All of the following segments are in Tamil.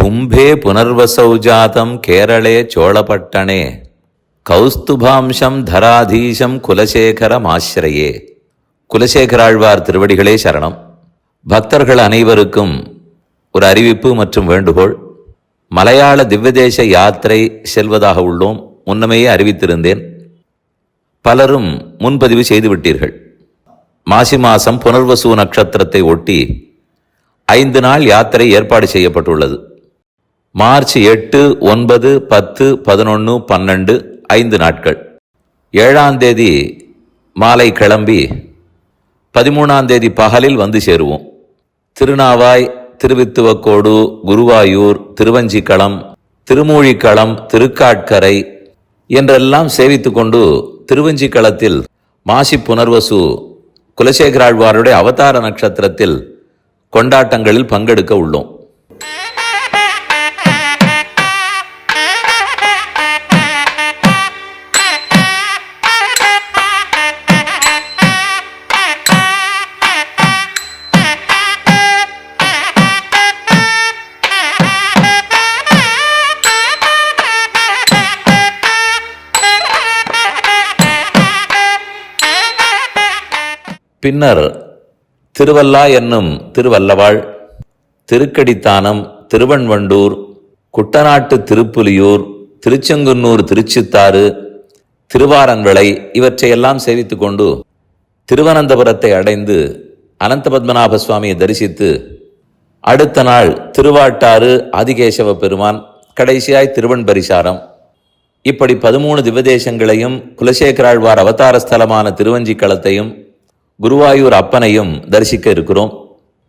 கும்பே पुनर्वसौ जातं केरले चोळपट्टणे கௌஸ்துபாம்சம் தராதீசம் குலசேகரமாசிரியே. குலசேகராழ்வார் திருவடிகளே சரணம். பக்தர்கள் அனைவருக்கும் ஒரு அறிவிப்பு மற்றும் வேண்டுகோள். மலையாள திவ்யதேச யாத்திரை செல்வதாக உள்ளோம். முன்னமேயே அறிவித்திருந்தேன். பலரும் முன்பதிவு செய்துவிட்டீர்கள். மாசி மாதம் புனர்வசு நட்சத்திரத்தை ஒட்டி ஐந்து நாள் யாத்திரை ஏற்பாடு செய்யப்பட்டுள்ளது. மார்ச் எட்டு ஒன்பது பத்து பதினொன்று பன்னெண்டு ஐந்து நாட்கள். ஏழாம் தேதி மாலை கிளம்பி பதிமூணாம் தேதி பகலில் வந்து சேருவோம். திருநாவாய் திருவித்துவக்கோடு குருவாயூர் திருவஞ்சிக்களம் திருமூழிக்களம் திருக்காட்கரை என்றெல்லாம் சேவித்து கொண்டு திருவஞ்சிக்களத்தில் மாசி புனர்வசு குலசேகராழ்வாருடைய அவதார நட்சத்திரத்தில் கொண்டாட்டங்களில் பங்கெடுக்க உள்ளோம். பின்னர் திருவல்லா என்னும் திருவல்லவாள் திருக்கடித்தானம் திருவண்வண்டூர் குட்டநாட்டு திருப்புலியூர் திருச்செங்குன்னூர் திருச்சித்தாறு திருவாரன்விளை இவற்றையெல்லாம் சேவித்து கொண்டு திருவனந்தபுரத்தை அடைந்து அனந்த பத்மநாப சுவாமியை தரிசித்து அடுத்த நாள் திருவாட்டாறு ஆதிகேசவ பெருமான் கடைசியாய் திருவன்பரிசாரம். இப்படி பதிமூணு திவதேசங்களையும் குலசேகராழ்வார் அவதார ஸ்தலமான திருவஞ்சிக்களத்தையும் குருவாயூர் அப்பனையும் தரிசிக்க இருக்கிறோம்.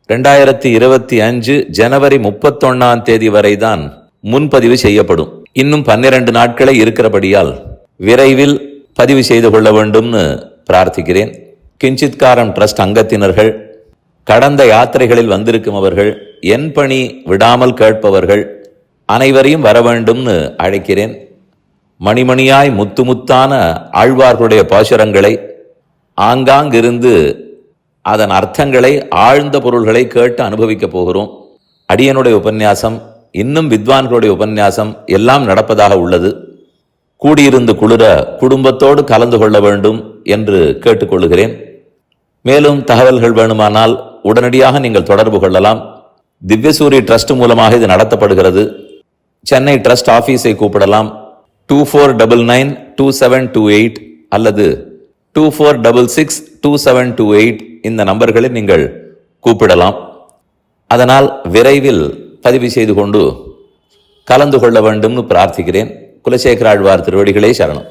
ரெண்டாயிரத்தி இருபத்தி அஞ்சு ஜனவரி முப்பத்தொன்னாம் தேதி வரைதான் முன்பதிவு செய்யப்படும். இன்னும் பன்னிரண்டு நாட்களே இருக்கிறபடியால் விரைவில் பதிவு செய்து கொள்ள வேண்டும்னு பிரார்த்திக்கிறேன். கிஞ்சித்காரம் ட்ரஸ்ட் அங்கத்தினர்கள் கடந்த யாத்திரைகளில் வந்திருக்கும் அவர்கள் என் பணி விடாமல் கேட்பவர்கள் அனைவரையும் வர வேண்டும்னு அழைக்கிறேன். மணிமணியாய் முத்து முத்தான ஆழ்வார்களுடைய பாசுரங்களை ஆங்காங்கிருந்து அதன் அர்த்தங்களை ஆழ்ந்த பொருள்களை கேட்டு அனுபவிக்கப் போகிறோம். அடியனுடைய உபன்யாசம் இன்னும் வித்வான்களுடைய உபன்யாசம் எல்லாம் நடப்பதாக உள்ளது. கூடியிருந்து குளிர குடும்பத்தோடு கலந்து கொள்ள வேண்டும் என்று கேட்டுக்கொள்கிறேன். மேலும் தகவல்கள் வேணுமானால் உடனடியாக நீங்கள் தொடர்பு கொள்ளலாம். திவ்யசூரி ட்ரஸ்ட் மூலமாக இது நடத்தப்படுகிறது. சென்னை ட்ரஸ்ட் ஆஃபீஸை கூப்பிடலாம். Two four double nine two seven two eight அல்லது two four double six two seven two eight இந்த நம்பர்களில் நீங்கள் கூப்பிடலாம். அதனால் விரைவில் பதிவு செய்து கொண்டு கலந்து கொள்ள வேண்டும்னு பிரார்த்திக்கிறேன். குலசேகர ஆழ்வார் திருவடிகளே சரணம்.